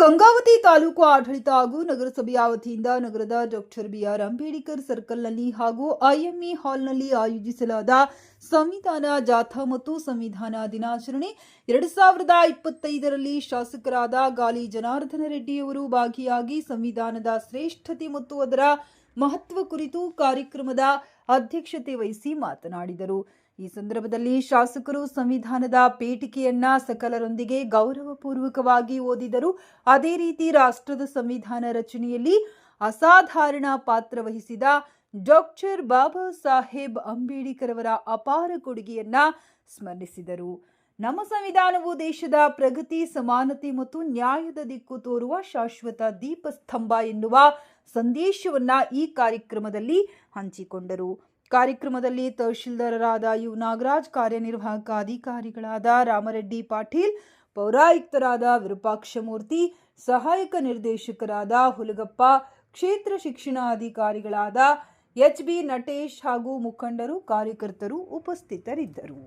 ತಾಲೂಕು ಆಡಳಿತ ಹಾಗೂ ನಗರಸಭೆಯ ವತಿಯಿಂದ ನಗರದ ಡಾಕ್ಟರ್ ಬಿಆರ್ ಅಂಬೇಡ್ಕರ್ ಸರ್ಕಲ್ನಲ್ಲಿ ಹಾಗೂ ಐಎಂಇ ಹಾಲ್ನಲ್ಲಿ ಆಯೋಜಿಸಲಾದ ಸಂವಿಧಾನ ಜಾಥಾ ಮತ್ತು ಸಂವಿಧಾನ ದಿನಾಚರಣೆ ಎರಡು ಸಾವಿರದ ಇಪ್ಪತ್ತೈದರಲ್ಲಿ ಶಾಸಕರಾದ ಗಾಲಿ ಜನಾರ್ದನ ರೆಡ್ಡಿಯವರು ಭಾಗಿಯಾಗಿ ಸಂವಿಧಾನದ ಶ್ರೇಷ್ಠತೆ ಮತ್ತು ಅದರ ಮಹತ್ವ ಕುರಿತು ಕಾರ್ಯಕ್ರಮದ ಅಧ್ಯಕ್ಷತೆ ವಹಿಸಿ ಮಾತನಾಡಿದರು. ಈ ಸಂದರ್ಭದಲ್ಲಿ ಶಾಸಕರು ಸಂವಿಧಾನದ ಪೇಟಿಕೆಯನ್ನ ಸಕಲರೊಂದಿಗೆ ಗೌರವಪೂರ್ವಕವಾಗಿ ಓದಿದರು. ಅದೇ ರೀತಿ ರಾಷ್ಟ್ರದ ಸಂವಿಧಾನ ರಚನೆಯಲ್ಲಿ ಅಸಾಧಾರಣ ಪಾತ್ರ ವಹಿಸಿದ ಡಾಕ್ಟರ್ ಬಾಬಾ ಸಾಹೇಬ್ ಅಂಬೇಡ್ಕರ್ ಅವರ ಅಪಾರ ಕೊಡುಗೆಯನ್ನ ಸ್ಮರಿಸಿದರು. ನಮ್ಮ ಸಂವಿಧಾನವು ದೇಶದ ಪ್ರಗತಿ, ಸಮಾನತೆ ಮತ್ತು ನ್ಯಾಯದ ದಿಕ್ಕು ತೋರುವ ಶಾಶ್ವತ ದೀಪಸ್ತಂಭ ಎನ್ನುವ ಸಂದೇಶವನ್ನ ಈ ಕಾರ್ಯಕ್ರಮದಲ್ಲಿ ಹಂಚಿಕೊಂಡರು. ಕಾರ್ಯಕ್ರಮದಲ್ಲಿ ತಹಶೀಲ್ದಾರರಾದ ಯು ನಾಗರಾಜ್, ಕಾರ್ಯನಿರ್ವಾಹಕ ಅಧಿಕಾರಿಗಳಾದ ರಾಮರೆಡ್ಡಿ ಪಾಟೀಲ್, ಪೌರಾಯುಕ್ತರಾದ ವಿರೂಪಾಕ್ಷಮೂರ್ತಿ, ಸಹಾಯಕ ನಿರ್ದೇಶಕರಾದ ಹುಲಗಪ್ಪ, ಕ್ಷೇತ್ರ ಶಿಕ್ಷಣಾಧಿಕಾರಿಗಳಾದ ಎಚ್ ಬಿ ನಟೇಶ್ ಹಾಗೂ ಮುಖಂಡರು, ಕಾರ್ಯಕರ್ತರು ಉಪಸ್ಥಿತರಿದ್ದರು.